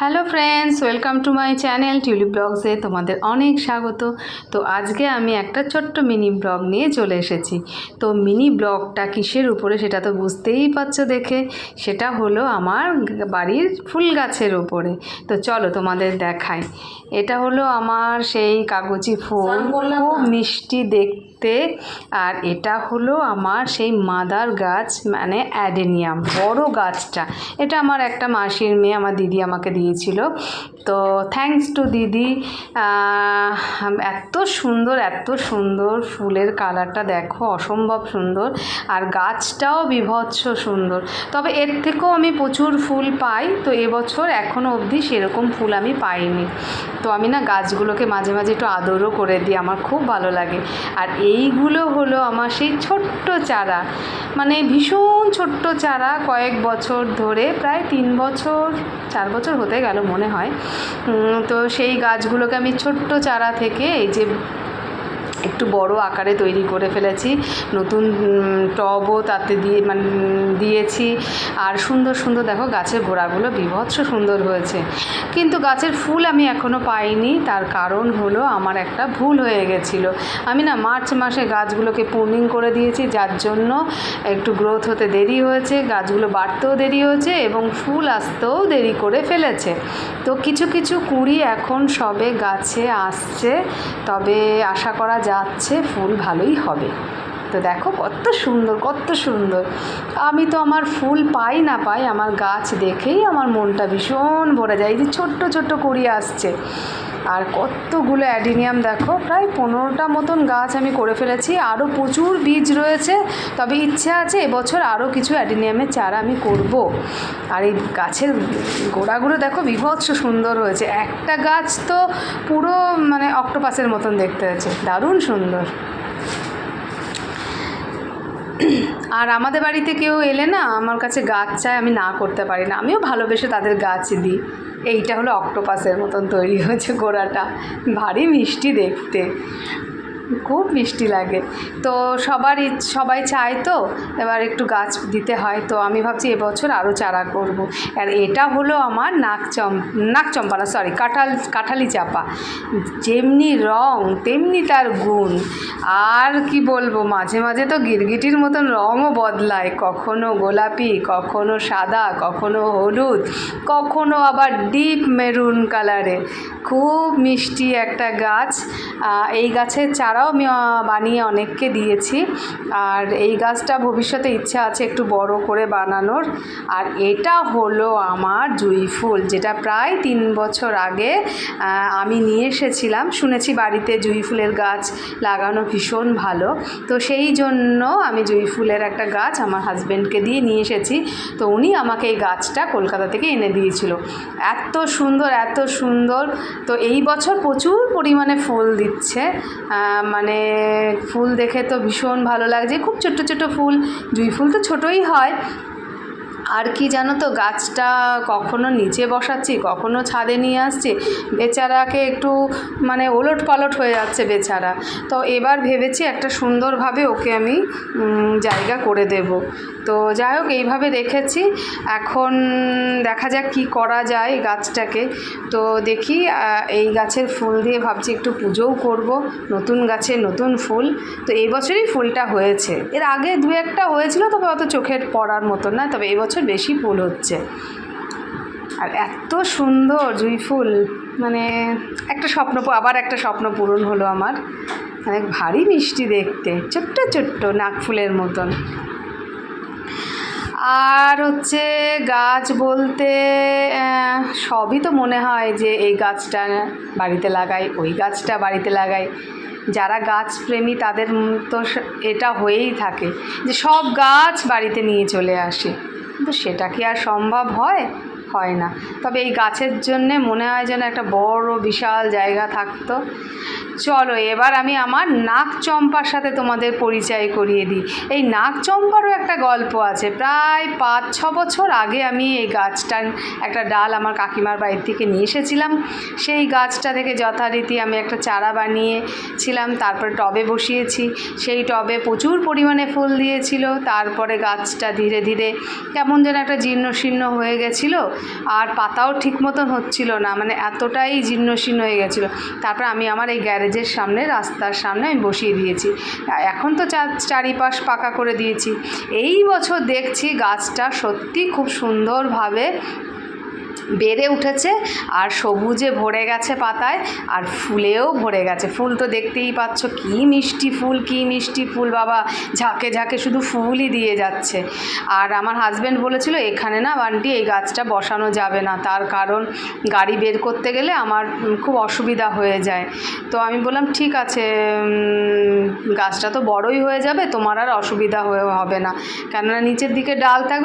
Hello friends welcome to my channel Tulip ব্লগসে তোমাদের অনেক স্বাগত। তো আজকে আমি একটা ছোট্ট মিনি ব্লগ নিয়ে চলে এসেছি। তো মিনি ব্লগটা কিসের উপরে সেটা তো বুঝতেই পারছ দেখে। সেটা হলো আমার বাড়ির ফুল গাছের উপরে। তো চলো তোমাদের দেখাই। এটা হলো আমার সেই কাগজি ফুল। খুব মিষ্টি দেখতে আর এটা হলো আমার সেই মাদার গাছ মানে অ্যাডেনিয়াম, বড় গাছটা। এটা আমার একটা মাসির মেয়ে, আমার দিদি আমাকে দিয়েছিল। তো থ্যাঙ্কস টু দিদি এত সুন্দর এত সুন্দর ফুলের কালারটা দেখো, অসম্ভব সুন্দর। আর গাছটাও বিভৎস সুন্দর। তবে এর থেকেও আমি প্রচুর ফুল পাই, তো এবছর এখনও অবধি সেরকম ফুল আমি পাইনি। তো আমি না গাছগুলোকে মাঝে মাঝে একটু আদরও করে দিই, আমার খুব ভালো লাগে। আর এইগুলো হলো আমার সেই ছোট্ট চারা। মানে ভীষণ ছোট্ট চারা কয়েক বছর ধরে, প্রায় তিন বছর, চার বছর হতে গেল মনে হয়। তো সেই গাছগুলোকে আমি ছোট্ট চারা থেকে এই যে একটু বড় আকারে তৈরি করে ফেলেছি। নতুন টবও তাতে দিয়ে মানে দিয়েছি। আর সুন্দর সুন্দর দেখো গাছের গোড়াগুলো বিভৎস সুন্দর হয়েছে। কিন্তু গাছের ফুল আমি এখনও পাইনি। তার কারণ হলো আমার একটা ভুল হয়ে গেছিল। আমি না মার্চ মাসে গাছগুলোকে পুনিং করে দিয়েছি, যার জন্য একটু গ্রোথ হতে দেরি হয়েছে, গাছগুলো বাড়তেও দেরি হয়েছে এবং ফুল আসতেও দেরি করে ফেলেছে। তো কিছু কিছু কুড়ি এখন সবে গাছে আসছে। তবে আশা করা যাচ্ছে ফুল ভালোই হবে। তো দেখো কত সুন্দর কত সুন্দর। আমি তো আমার ফুল পাই না পাই, আমার গাছ দেখেই আমার মনটা ভীষণ ভরে যায়। এই যে ছোট্ট ছোট্ট করিয়ে আসছে। আর কতগুলো অ্যাডিনিয়াম দেখো, প্রায় পনেরোটা মতন গাছ আমি করে ফেলেছি। আরও প্রচুর বীজ রয়েছে, তবে ইচ্ছে আছে এবছর আরও কিছু অ্যাডিনিয়ামের চারা আমি করব। আর এই গাছের গোড়াগুলো দেখো বিভৎস সুন্দর হয়েছে। একটা গাছ তো পুরো মানে অক্টোপাসের মতন দেখতে হয়েছে। দারুণ সুন্দর। আর আমাদের বাড়িতে কেউ এলে না, আমার কাছে গাছ চায়, আমি না করতে পারি না। আমিও ভালোবেসে তাদের গাছ দিই। এইটা হলো অক্টোপাসের মতন তৈরি হয়েছে গোড়াটা। ভারী মিষ্টি দেখতে। খুব মিষ্টি লাগে। তো সবার সবাই চায় তো, এবার একটু গাছ দিতে হয়। তো আমি ভাবছি এবছর আরও চারা করব। আর এটা হলো আমার নাকচম নাকচম্পা না সরি কাঁঠাল, কাঁঠালি চাপা। যেমনি রং, তেমনি তার গুণ। আর কি বলব, মাঝে মাঝে তো গিরগিটির মতন রঙও বদলায়। কখনো গোলাপি, কখনো সাদা, কখনো হলুদ, কখনো আবার ডিপ মেরুন কালারে খুব মিষ্টি একটা গাছ। এই গাছের চারাও আমি বানিয়ে অনেককে দিয়েছি। আর এই গাছটা ভবিষ্যতে ইচ্ছা আছে একটু বড় করে বানানোর। আর এটা হলো আমার জুঁই ফুল, যেটা প্রায় তিন বছর আগে আমি নিয়ে এসেছিলাম। শুনেছি বাড়িতে জুঁই ফুলের গাছ লাগানো ভীষণ ভালো। তো সেই জন্য আমি জুঁই ফুলের একটা গাছ আমার হাজব্যান্ডকে দিয়ে নিয়ে এসেছি। তো উনি আমাকে এই গাছটা কলকাতা থেকে এনে দিয়েছিল। এত সুন্দর এত সুন্দর। তো এই বছর প্রচুর পরিমাণে ফুল দিচ্ছে। মানে ফুল দেখে তো ভীষণ ভালো লাগছে। খুব ছোট ছোট ফুল, জুঁই ফুল তো ছোটোই হয়। আর কি জানো তো, গাছটা কখনো নিচে বসাচ্ছি, কখনো ছাদে নিয়ে আসছি, বেচারাকে একটু মানে ওলট পালট হয়ে যাচ্ছে বেচারা। তো এবার ভেবেছি একটা সুন্দরভাবে ওকে আমি জায়গা করে দেব। তো যাই হোক, এইভাবে রেখেছি এখন দেখা যাক কি করা যায় গাছটাকে। তো দেখি এই গাছের ফুল দিয়ে ভাবছি একটু পুজোও করব। নতুন গাছে নতুন ফুল। তো এই বছরই ফুলটা হয়েছে। এর আগে দু একটা হয়েছিল, তবে অত চোখের পড়ার মতো না, তবে এই বছর বেশি ফুল হচ্ছে। আর এত সুন্দর জুঁই ফুল মানে একটা স্বপ্ন আবার একটা স্বপ্ন পূরণ হলো আমার। মানে ভারী মিষ্টি দেখতে, ছোট্ট ছোট্ট নাক ফুলের মতন। আর হচ্ছে গাছ বলতে সবই তো মনে হয় যে এই গাছটা বাড়িতে লাগাই, ওই গাছটা বাড়িতে লাগাই। যারা গাছ প্রেমী তাদের তো এটা হয়েই থাকে যে সব গাছ বাড়িতে নিয়ে চলে আসে। কিন্তু সেটা কি আর সম্ভব হয়? হয় না। তবে এই গাছের জন্যে মনে হয় যেন একটা বড় বিশাল জায়গা থাকতো। চলো, এবার আমি আমার নাক চম্পার সাথে তোমাদের পরিচয় করিয়ে দিই। এই নাক চম্পারও একটা গল্প আছে। প্রায় পাঁচ, ছ বছর আগে আমি এই গাছটার একটা ডাল আমার কাকিমার বাড়ির থেকে নিয়ে এসেছিলাম। সেই গাছটা থেকে যথারীতি আমি একটা চারা বানিয়েছিলাম, তারপরে টবে বসিয়েছি। সেই টবে প্রচুর পরিমাণে ফুল দিয়েছিল। তারপরে গাছটা ধীরে ধীরে কেমন যেন একটা জীর্ণ শীর্ণ হয়ে গেছিল আর পাতাও ঠিক মতন হচ্ছিল না মানে এতটাই জীর্ণশীর্ণ হয়ে গেছিল। তারপর আমি আমার এই গ্যারেজের সামনে, রাস্তার সামনে আমি বসিয়ে দিয়েছি। এখন তো চার- চারিপাশ পাকা করে দিয়েছি। এই বছর দেখছি গাছটা সত্যি খুব সুন্দরভাবে বেড়ে উঠেছে আর সবুজে ভরে গেছে পাতায় আর ফুলেও ভরে গেছে। ফুল তো দেখতেই পাচ্ছ, কি মিষ্টি ফুল, কি মিষ্টি ফুল বাবা। ঝাঁকে ঝাঁকে শুধু ফুলই দিয়ে যাচ্ছে। আর আমার হাজব্যান্ড বলেছিল, এখানে না বান্টি এই গাছটা বসানো যাবে না। তার কারণ গাড়ি বের করতে গেলে আমার খুব অসুবিধা হয়ে যায়। তো আমি বললাম, ঠিক আছে গাছটা তো বড়ই হয়ে যাবে, তোমার আর অসুবিধা হয়ে, হবে না। কেননা নিচের দিকে ডাল থাকবে